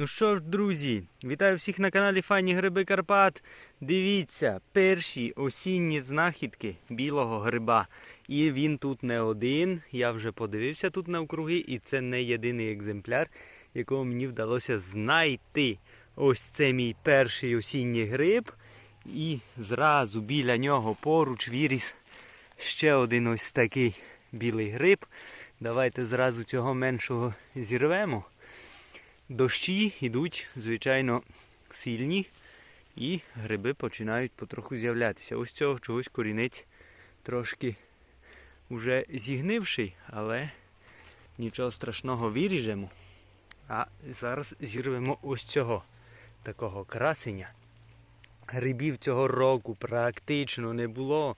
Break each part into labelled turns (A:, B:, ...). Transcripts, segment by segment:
A: Ну що ж, друзі, вітаю всіх на каналі Файні Гриби Карпат. Дивіться, перші осінні знахідки білого гриба. І він тут не один. Я вже подивився тут навкруги, і це не єдиний екземпляр, якого мені вдалося знайти. Ось це мій перший осінній гриб. І зразу біля нього поруч виріс ще один ось такий білий гриб. Давайте зразу цього меншого зірвемо. Дощі йдуть, звичайно, сильні, і гриби починають потроху з'являтися. Ось цього чогось корінець трошки вже зігнивший, але нічого страшного виріжемо. А зараз зірвемо ось цього такого красення. Грибів цього року практично не було.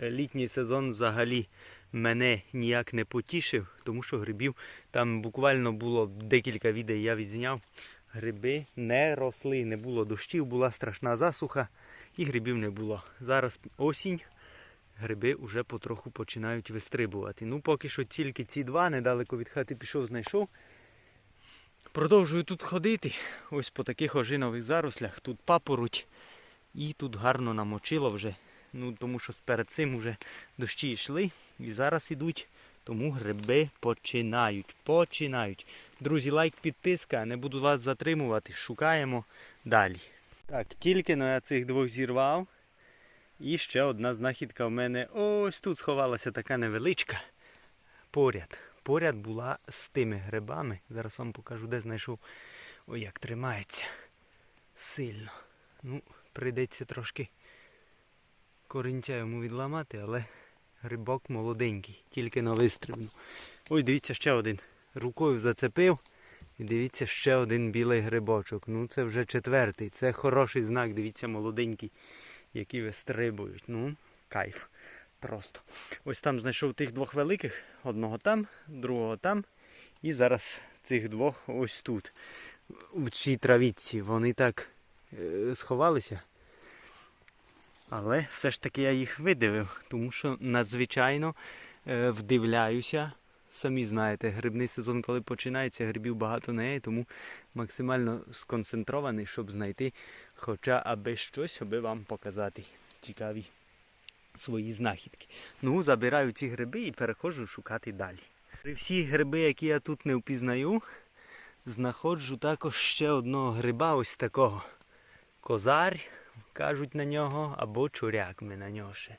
A: Літній сезон взагалі мене ніяк не потішив, тому що грибів там буквально було декілька відео я відзняв. Гриби не росли, не було дощів, була страшна засуха і грибів не було. Зараз осінь, гриби вже потроху починають вистрибувати. Ну, поки що тільки ці два недалеко від хати пішов, знайшов. Продовжую тут ходити. Ось по таких ожинових зарослях. Тут папороть і тут гарно намочило вже. Ну, тому що перед цим вже дощі йшли і зараз ідуть. Тому гриби починають. Починають. Друзі, лайк, підписка. Не буду вас затримувати. Шукаємо далі. Так, тільки но я цих двох зірвав. І ще одна знахідка в мене ось тут сховалася така невеличка. Поряд. Поряд була з тими грибами. Зараз вам покажу, де знайшов. Ой, як тримається. Сильно. Ну, прийдеться трошки корінця йому відламати, але грибок молоденький, тільки на вистрибну. Ой, дивіться, ще один. Рукою зацепив. І дивіться, ще один білий грибочок. Ну це вже четвертий. Це хороший знак, дивіться, молоденький, які вистрибують. Ну, кайф. Просто. Ось там знайшов тих двох великих, одного там, другого там. І зараз цих двох ось тут. В цій травітці. Вони так е, сховалися. Але все ж таки я їх видивив, тому що надзвичайно е, вдивляюся. Самі знаєте, грибний сезон, коли починається, грибів багато не є, тому максимально сконцентрований, щоб знайти хоча аби щось, аби вам показати цікаві свої знахідки. Ну, забираю ці гриби і переходжу шукати далі. При всі гриби, які я тут не впізнаю, знаходжу також ще одного гриба, ось такого. Козар, кажуть на нього, або чуряк ми на нього ще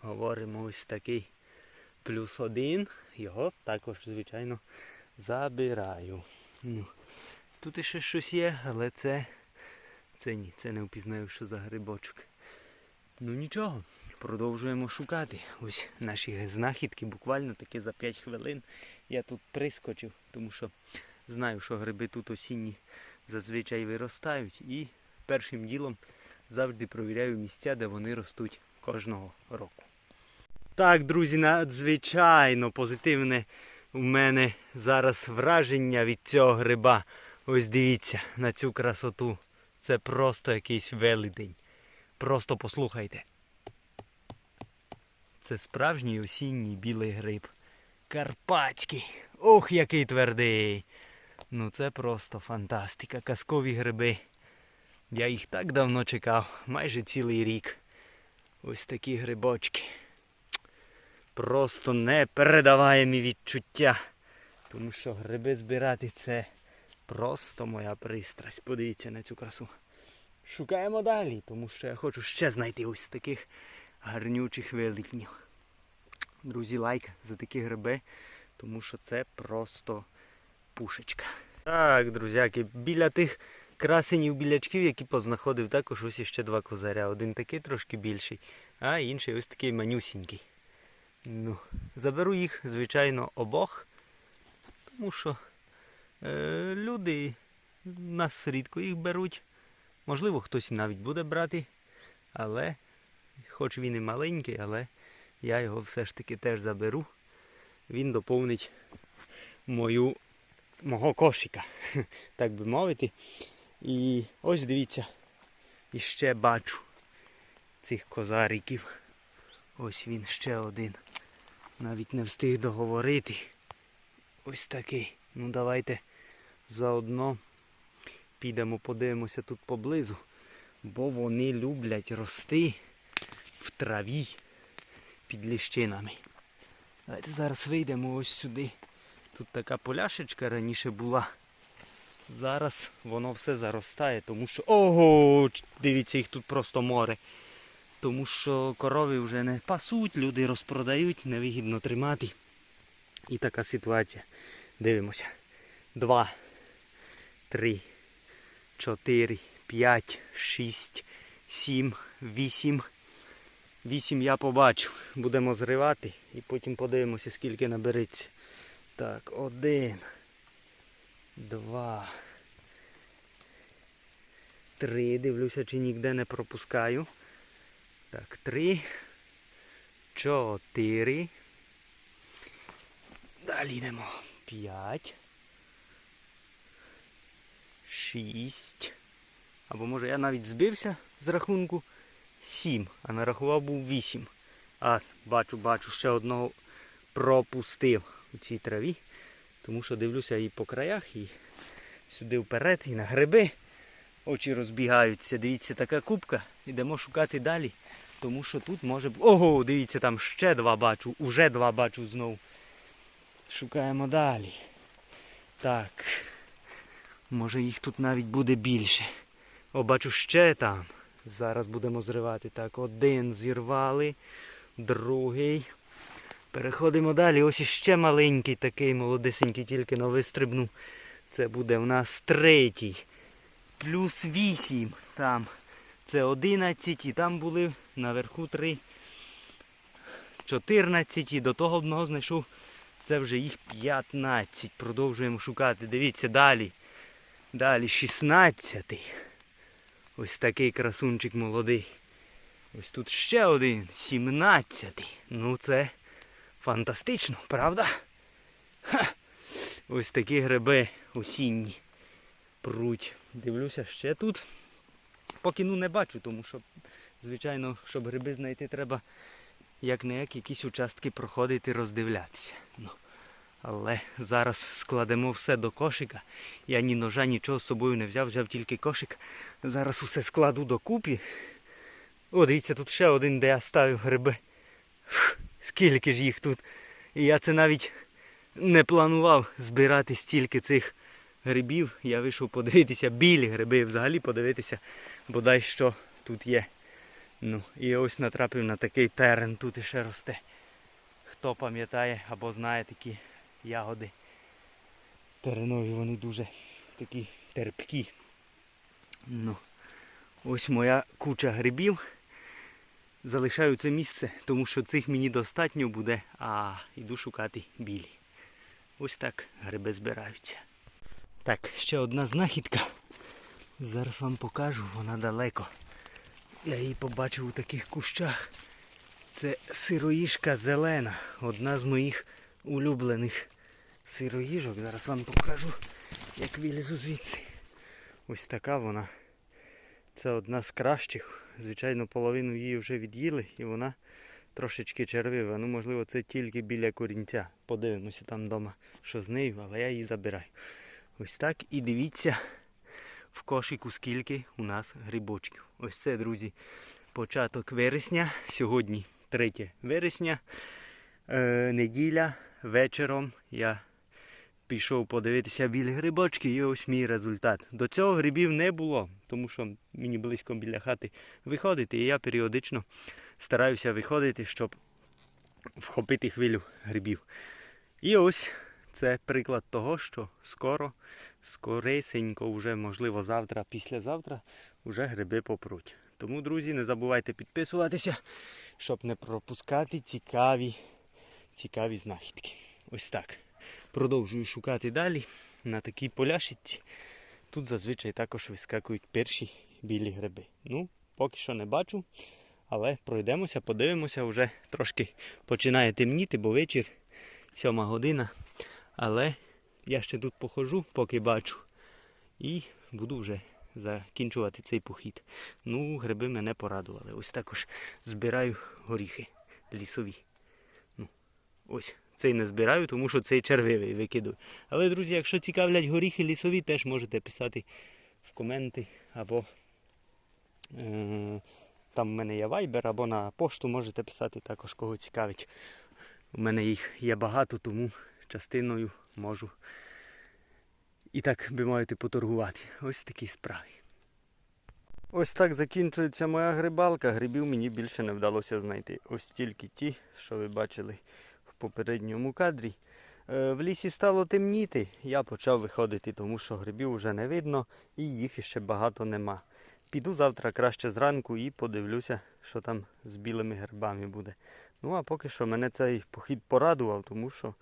A: говоримо ось такий плюс один. Його також, звичайно, забираю. Ну, Тут іще щось є, але це, це ні, це не впізнаю, що за грибочок. Ну нічого, продовжуємо шукати. Ось наші знахідки, буквально таки за 5 хвилин я тут прискочив, тому що знаю, що гриби тут осінні зазвичай виростають. І першим ділом завжди провіряю місця, де вони ростуть кожного року. Так, друзі, надзвичайно позитивне у мене зараз враження від цього гриба. Ось дивіться на цю красоту. Це просто якийсь велидень. Просто послухайте. Це справжній осінній білий гриб. Карпатський. Ох, який твердий. Ну це просто фантастика. Казкові гриби. Я їх так давно чекав, майже цілий рік. Ось такі грибочки. Просто не непередаваємі відчуття. Тому що гриби збирати це просто моя пристрасть. Подивіться на цю красу. Шукаємо далі, тому що я хочу ще знайти ось таких гарнючих великнів. Друзі, лайк за такі гриби, тому що це просто пушечка. Так, друзяки, біля тих красенів білячків, які познаходив, також ось іще два козаря. Один такий трошки більший, а інший ось такий манюсінький. Ну, заберу їх, звичайно, обох, тому що е, люди нас рідко їх беруть. Можливо, хтось навіть буде брати, але, хоч він і маленький, але я його все ж таки теж заберу. Він доповнить мою, мого кошика, так би мовити. І ось дивіться, іще бачу цих козариків. Ось він ще один. Навіть не встиг договорити. Ось такий. Ну давайте заодно підемо подивимося тут поблизу, бо вони люблять рости в траві під ліщинами. Давайте зараз вийдемо ось сюди. Тут така поляшечка раніше була. Зараз воно все заростає, тому що. Ого! Дивіться, їх тут просто море. Тому що корови вже не пасуть, люди розпродають, невигідно тримати. І така ситуація. Дивимося. Два, три, чотири, п'ять, шість, сім, вісім. Вісім я побачив. Будемо зривати і потім подивимося, скільки набереться. Так, один, два, три. Дивлюся, чи ніде не пропускаю. Так, три, чотири. Далі йдемо. П'ять. Шість. Або може я навіть збився з рахунку. Сім. А нарахував був вісім. А, бачу, бачу, ще одного пропустив у цій траві. Тому що дивлюся і по краях, і сюди вперед, і на гриби. Очі розбігаються. Дивіться, така кубка. Йдемо шукати далі. Тому що тут може. Ого, дивіться, там ще два бачу, уже два бачу знову. Шукаємо далі. Так. Може їх тут навіть буде більше. О, бачу ще там. Зараз будемо зривати. Так, один зірвали, другий. Переходимо далі. Ось іще маленький такий, молодесенький, тільки но вистрибнув. Це буде в нас третій. Плюс вісім там. Це 11 і там були наверху 3. 14 і до того одного знайшов. Це вже їх 15. Продовжуємо шукати. Дивіться далі. Далі 16. Ось такий красунчик молодий. Ось тут ще один. 17. Ну це фантастично, правда? Ха! Ось такі гриби осінні. Пруть. Дивлюся ще тут. Поки ну не бачу, тому що, звичайно, щоб гриби знайти, треба як не як якісь участки проходити, роздивлятися. Ну, але зараз складемо все до кошика. Я ні ножа, нічого з собою не взяв, взяв тільки кошик. Зараз усе складу докупі. О, дивіться, тут ще один, де я ставив гриби. Фух, скільки ж їх тут. І я це навіть не планував збирати стільки цих грибів. Я вийшов подивитися, білі гриби, взагалі подивитися, бодай що тут є. Ну, і ось натрапив на такий терен, тут іще росте. Хто пам'ятає або знає такі ягоди. Теренові вони дуже такі терпкі. Ну, ось моя куча грибів. Залишаю це місце, тому що цих мені достатньо буде, а йду шукати білі. Ось так гриби збираються. Так, ще одна знахідка. Зараз вам покажу, вона далеко. Я її побачив у таких кущах. Це сироїжка зелена. Одна з моїх улюблених сироїжок. Зараз вам покажу, як вилізу звідси. Ось така вона. Це одна з кращих. Звичайно, половину її вже від'їли і вона трошечки червива. Ну, можливо, це тільки біля корінця. Подивимося там вдома, що з нею, але я її забираю. Ось так. І дивіться в кошику, скільки у нас грибочків. Ось це, друзі, початок вересня. Сьогодні 3 вересня. Е, неділя вечором я пішов подивитися білі грибочки і ось мій результат. До цього грибів не було, тому що мені близько біля хати виходити, і я періодично стараюся виходити, щоб вхопити хвилю грибів. І ось це приклад того, що скоро, скоресенько, вже, можливо, завтра, післязавтра, вже гриби попруть. Тому, друзі, не забувайте підписуватися, щоб не пропускати цікаві, цікаві знахідки. Ось так. Продовжую шукати далі на такій поляшиці. Тут зазвичай також вискакують перші білі гриби. Ну, поки що не бачу, але пройдемося, подивимося, вже трошки починає темніти, бо вечір, сьома година. Але я ще тут похожу, поки бачу. І буду вже закінчувати цей похід. Ну, гриби мене порадували. Ось також збираю горіхи лісові. Ну, ось. Цей не збираю, тому що цей червивий викидаю. Але, друзі, якщо цікавлять горіхи лісові, теж можете писати в коменти або е, там в мене є вайбер, або на пошту можете писати також кого цікавить. У мене їх є багато, тому частиною можу і так би мовити поторгувати. Ось такі справи. Ось так закінчується моя грибалка. Грибів мені більше не вдалося знайти. Ось тільки ті, що ви бачили попередньому кадрі. Е, В лісі стало темніти, я почав виходити, тому що грибів вже не видно і їх ще багато нема. Піду завтра краще зранку і подивлюся, що там з білими грибами буде. Ну а поки що мене цей похід порадував, тому що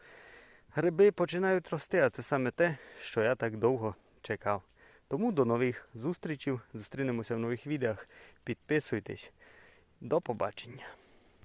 A: гриби починають рости, а це саме те, що я так довго чекав. Тому до нових зустрічей. Зустрінемося в нових відео. Підписуйтесь. До побачення.